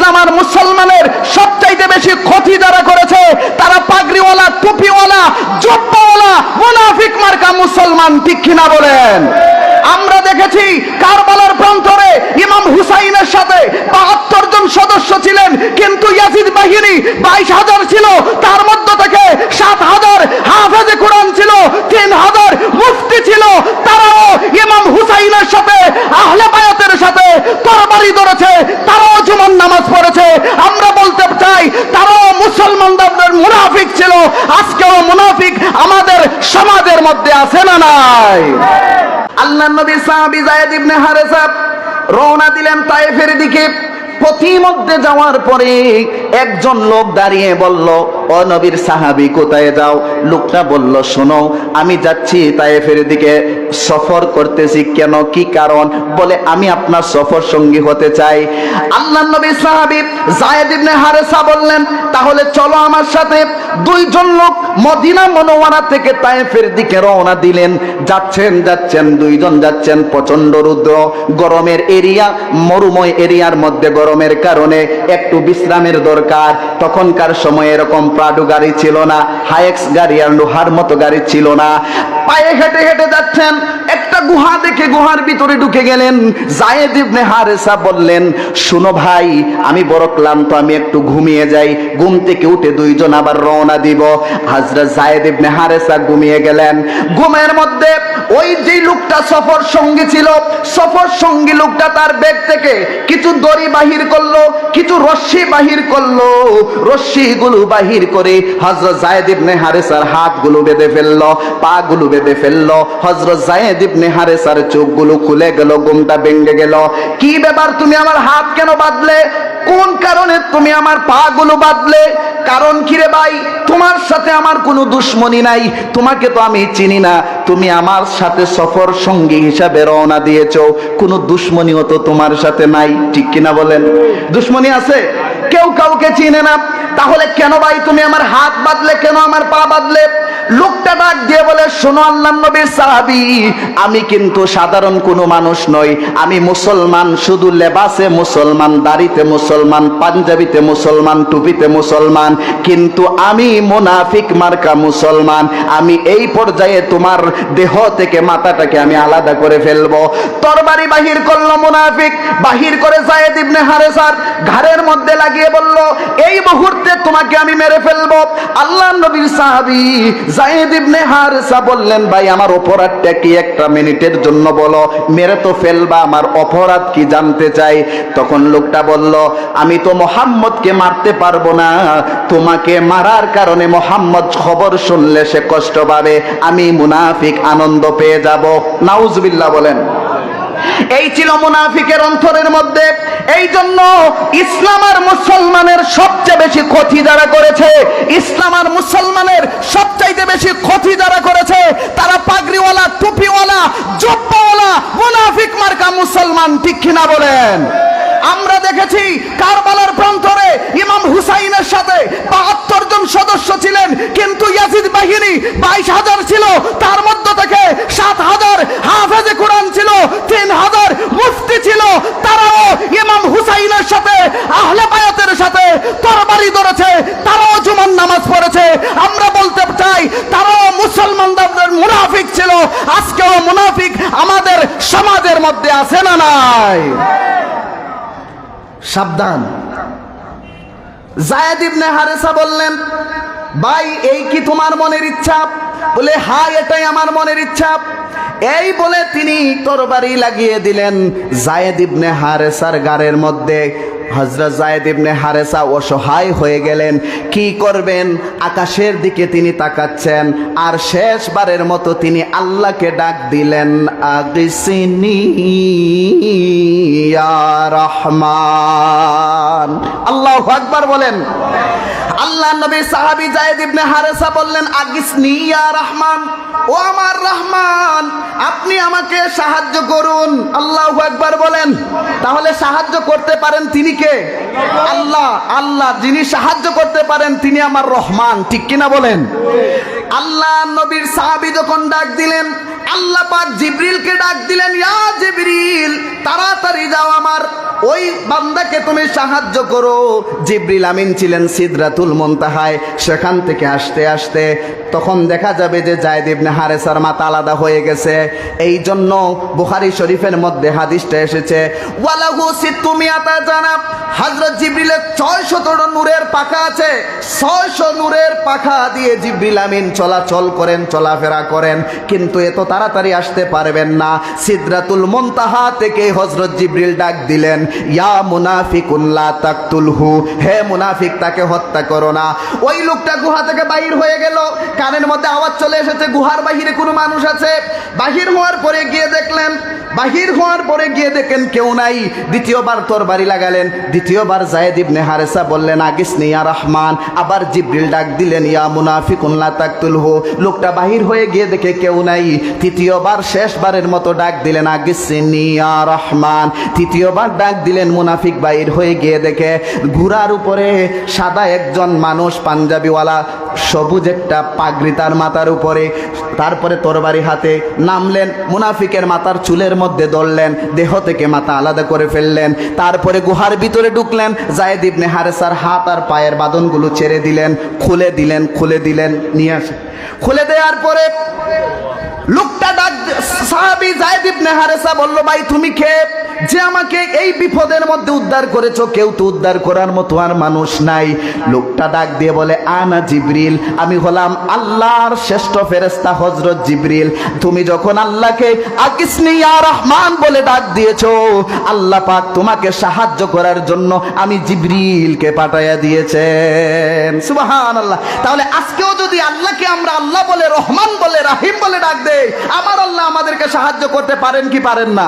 ইসলাম আর মুসলমানের সবচাইতে বেশি ক্ষতি যারা করেছে, তারা পাগড়িওয়ালা, টুপিওয়ালা, জুব্বাওয়ালা, মুনাফিক মার্কা মুসলমান, ঠিক কিনা বলেন? আমরা দেখেছি কারবালার প্রান্তরে ইমাম হুসাইনের সাথে বাহাত্তর জন সদস্য ছিলেন, কিন্তু ইয়াজিদ বাহিনী বাইশ হাজার ছিল তার মধ্য থেকে সাত হাজার হাফেজে কোরআন ছিল তিন হাজার মুফতি ছিল তারাও ইমাম হুসাইনের সাথে আহলে বায়াতের সাথে তরবারি ধরেছে তারাও জুমার নামাজ পড়েছে আমরা বলতে চাই তারাও মুসলমানদের মুনাফিক ছিল আজকেও মুনাফিক আমাদের সমাজের মধ্যে নাই আল্লাহ নবী সাহাবী জায়েদ ইবনে হারেসা রওনা দিলেন তায়েফের দিকে। পথিমধ্যে যাওয়ার পরে একজন লোক দাঁড়িয়ে বলল, ও নবীর সাহাবি, কোথায় যাও? লোকটা বলল, শোনো, আমি যাচ্ছি তায়েফের দিকে। সফর করতেছি কেন? কি কারণ? বলে, আমি আপনার সফর সঙ্গী হতে চাই। আল্লাহ নবী সাহাবী জায়েদ ইবনে হারেসা বললেন, তাহলে চলো আমার সাথে। দুইজন লোক মদিনা মনোয়ারা থেকে তায়েফের দিকে রওনা দিলেন। যাচ্ছেন যাচ্ছেন, দুইজন যাচ্ছেন প্রচণ্ড রুদ্র। গরমের এরিয়া, মরুময় এরিয়ার মধ্যে গরমের কারণে একটু বিশ্রামের দরকার। তখনকার সময় এরকম প্রাডু গাড়ি ছিল না হায়েক্স গাড়ি আর লোহার মতো গাড়ি ছিল না। পায়ে হেঁটে হেঁটে যাচ্ছেন একটা গুহা দেখে গুহার ভিতরে ঢুকে গেলেন। জায়েদ ইবনে হারেসা বললেন, শুনো ভাই, আমি বড় ক্লান্ত, আমি একটু ঘুমিয়ে যাই। ঘুম থেকে উঠে দুইজন আবার রওনা দিব। হাজরা জায়েদ ইবনে হারেসা ঘুমিয়ে গেলেন। ঘুমের মধ্যে ওই যে লোকটা সফর সঙ্গী ছিল, সফর সঙ্গী লোকটা তার ব্যাগ থেকে কিছু দড়ি বাহির করল, কিছু রশ্মি বাহির করল। রশ্মিগুলো বাহির করে হজরত জায়েদ ইবনে হারেসার হাতগুলো বেঁধে ফেলল পা গুলো বেঁধে ফেলল। হজরত জায়েদ ইবনে হারেসার চোখগুলো খুলে গেল, ঘুমটা ভেঙে গেল। কি ব্যাপার তুমি আমার হাত কেন বাঁধলে? কোন কারণে তুমি আমার পা গুলো বাঁধলে? কারণ কি রে ভাই? তোমার সাথে আমার কোনো দুশ্মনী নাই। তোমাকে তো আমি চিনি না। তুমি আমার সাথে সফর সঙ্গী হিসাবে রওনা দিয়েছ। কোনো দুশ্মনীও তো তোমার সাথে নাই, ঠিক কিনা বলেন? দুশ্মনী আছে? কেউ কাউকে চিনে না। তাহলে কেন ভাই তুমি আমার হাত বাঁধলে? কেন আমার পা বাঁধলে? লোকটা ডাক দিয়ে বলে, শোনো আল্লাহ নবীর সাহাবি, আমি কিন্তু সাধারণ কোনো মানুষ নই। আমি মুসলমান, শুধু লেবাসে মুসলমান, দাড়িতে মুসলমান, পাঞ্জাবিতে মুসলমান, টুপিতে মুসলমান। কিন্তু আমি মুনাফিক মার্কা মুসলমান। আমি এই পর্যায়ে তোমার দেহ থেকে মাথাটাকে আমি আলাদা করে ফেলব। তরবারি বাহির করল মুনাফিক। বাহির করে জায়েদ ইবনে হারেসার ঘাড়ের মধ্যে লাগিয়ে বলল, এই মুহূর্তে তোমাকে আমি মেরে ফেলব। আল্লাহ নবীর সাহাবী জায়েদ ইবনে হারেসা বললেন, ভাই, আমার অপরাধটা কি একটা মিনিটের জন্য বলো? মেরে তো ফেলবা, আমার অপরাধ কি জানতে চাই? তখন লোকটা বলল, আমি তো মোহাম্মদকে মারতে পারব না। তোমাকে মারার কারণে মোহাম্মদ খবর শুনলে সে কষ্ট পাবে। আমি মুনাফিক, আনন্দ পেয়ে যাব। নাউজবিল্লাহ বলেন। এই ছিল মুনাফিকের অন্তরের মধ্যে। এই জন্য ইসলাম আর মুসলমানের সবচেয়ে বেশি ক্ষতি যারা করেছে, ইসলাম আর মুসলমানের সবচাইতে বেশি ক্ষতি যারা করেছে, তারা পাগড়িওয়ালা, টুপিওয়ালা, জব্বাওয়ালা, মুনাফিক মার্কা মুসলমান ঠিক কিনা বলেন? আমরা দেখেছি কারবালার প্রান্তরে হুসাইনের সাথে বাহাত্তর জন সদস্য ছিলেন, কিন্তু ইয়াজিদ বাহিনী বাইশ হাজার ছিল, তার মধ্য থেকে সাত হাজার হাফেজে কোরআন ছিল, তিন হাজার মুফতি ছিল, তারাও ইমাম হুসাইনের সাথে, আহলে বায়াতের সাথে তরবারি ধরেছে, তারাও জুমার নামাজ পড়েছে। আমরা বলতে চাই, তারাও মুসলমানদের মুনাফিক ছিল, আজকেও মুনাফিক আমাদের সমাজের মধ্যে আছে না নাই? সাবধান। জায়েদ ইবনে হারেসা বললেন, ভাই, এই কি তোমার মনের ইচ্ছা? বলে হা এটাই আমার মনের ইচ্ছা। এই বলে তিনি তরবারি লাগিয়ে দিলেন জায়েদ ইবনে হারেসার গাড়ের মধ্যে। হজরত জায়দ ইবনে হারেসা অসহায় হয়ে গেলেন। কি করবেন? আকাশের দিকে তিনি তাকাচ্ছেন আর শেষবারের মতো তিনি আল্লাহকে ডাক দিলেন রহমান। আল্লাহ আকবার বলেন। আল্লাহ নবী সাহাবী জায়েদ ইবনে হারেসা বললেন, আগিসনি ইয়া রহমান, ও আমার রহমান, আপনি আমাকে সাহায্য করুন। আল্লাহ একবার বলেন, তাহলে সাহায্য করতে পারেন তিনি কে? আল্লাহ আল্লাহ, যিনি সাহায্য করতে পারেন তিনি আমার রহমান। ঠিক কিনা বলেন? আল্লাহ নবীর সাহাবী যখন ডাক দিলেন আল্লাহ জিব্রিলকে ডাক দিলেন, ইয়া জিব্রিল, তাড়াতাড়ি যাও আমার। ওই বান্দাকে তুমি সাহায্য করো। জিব্রিল আমিন ছিলেন সিদরাতুল মুনতাহায়, সেখান থেকে আসতে আসতে তখন দেখা যাবে যে জায়দ ইবনে হারেসার মাথা আলাদা হয়ে গেছে। এই জন্য বুখারী শরীফের মধ্যে হাদিসটা এসেছে, ওয়ালাহু সিত্তুমিয়াতা জানাব। হযরত জিব্রিলের 600 নূরের পাখা আছে 600 নূরের পাখা দিয়ে জিব্রিল আমিন চলাচল করেন, চলাফেরা করেন। কিন্তু এত তাড়াতাড়ি আসতে পারবেন না। সিদ্রাতুল মন্তাহা থেকে হজরত জিব্রিল ডাক দিলেন, ইয়া মুনাফিক লা তাকতুলহু। হে মুনাফিক, তাকে হত্যা করো না। ওই লোকটা গুহা থেকে বাহির হয়ে গেল। কানের মধ্যে আওয়াজ চলে এসেছে, গুহার বাহিরে কোনো মানুষ আছে। বাহির হওয়ার পরে গিয়ে দেখলেন বাহির হওয়ার পরে গিয়ে দেখেন কেউ নাই। দ্বিতীয়বার তোর বাড়ি লাগালেন। দ্বিতীয়বার জায়েদ ইবনে হারেসা বললেন, আগিস ইয়া রহমান। আবার জিব্রিল ডাক দিলেন, ইয়া মুনাফিকুন লা তাকতুলহু। লোকটা বাহির হয়ে গিয়ে দেখে কেউ নাই। তৃতীয়বার, শেষবারের মতো ডাক দিলেন, আগিস ইয়া রহমান। তৃতীয়বার ডাক দিলেন, মুনাফিক বাহির হয়ে গিয়ে দেখে, ঘোড়ার উপরে সাদা একজন মানুষ পাঞ্জাবিওয়ালা, সবুজ একটা পাগড়ি তার মাথার উপরে, তারপরে তরবারি হাতে নামলেন। মুনাফিকের মাথার চুলের মধ্যে ধরলেন, দেহ থেকে মাথা আলাদা করে ফেললেন, তারপরে গুহার ভিতরে ঢুকলেন, জায়দ ইবনে হারেসার হাত আর পায়ের বাদনগুলো ছেড়ে দিলেন, খুলে দিলেন খুলে দিলেন, নিয়ে আসে। খুলে দেওয়ার পরে লোকটা ডাক, সাহাবি জায়দ ইবনে হারেসা বলল, ভাই, তুমি কে যে আমাকে এই বিপদের মধ্যে উদ্ধার করেছ, কেউ তো উদ্ধার করার মতো আর মানুষ নাই। লোকটা ডাক দিয়ে বলে, আনা জিব্রিল, আমি হলাম আল্লাহর শ্রেষ্ঠ ফেরেস্তা হজরত জিব্রিল। তুমি যখন আল্লাহকে আকিসনি রহমান বলে ডাক দিয়েছ, আল্লাহ পাক তোমাকে সাহায্য করার জন্য আমি জিব্রিলকে পাঠাইয়া দিয়েছেন। সুবাহান আল্লাহ তাহলে আজকেও যদি আল্লাহকে আমরা আল্লাহ বলে, রহমান বলে, রাহিম বলে ডাক দেই, আমার আল্লাহ আমাদেরকে সাহায্য করতে পারেন কি পারেন না?